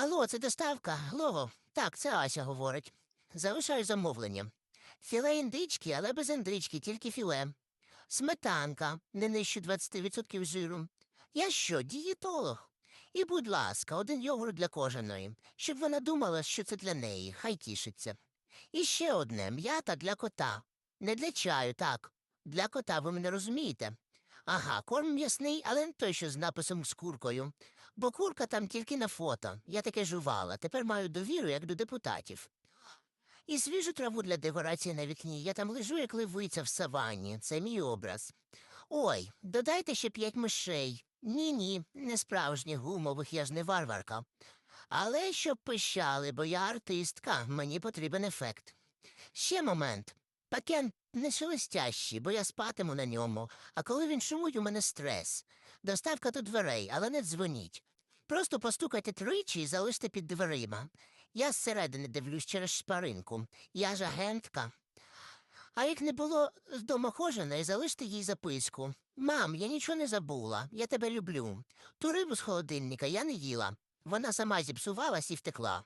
Алло, це доставка. Алло. Так, це Ася говорить. Залишаю замовлення. Філе індички, але без індички, тільки філе. Сметанка, не нижче 20% жиру. Я що, дієтолог? І, будь ласка, один йогурт для кожаної, щоб вона думала, що це для неї, хай тішиться. І ще одне м'ята для кота. Не для чаю, так. Для кота, ви мене розумієте? Ага, корм м'ясний, але не той, що з написом з куркою. Бо курка там тільки на фото. Я таке жувала. Тепер маю довіру, як до депутатів. І свіжу траву для декорації на вікні. Я там лежу, як ливиця в саванні. Це мій образ. Ой, додайте ще п'ять мишей. Ні-ні, не справжніх гумових, я ж не варварка. Але щоб пищали, бо я артистка, мені потрібен ефект. Ще момент. Пакет не шелестящий, бо я спатиму на ньому, а коли він шумить, у мене стрес. Доставка до дверей, але не дзвоніть. Просто постукайте тричі і залиште під дверима. Я зсередини дивлюсь через шпаринку. Я ж агентка. А як не було вдома хоженої, залиште їй записку. Мам, я нічого не забула, я тебе люблю. Ту рибу з холодильника я не їла. Вона сама зіпсувалась і втекла.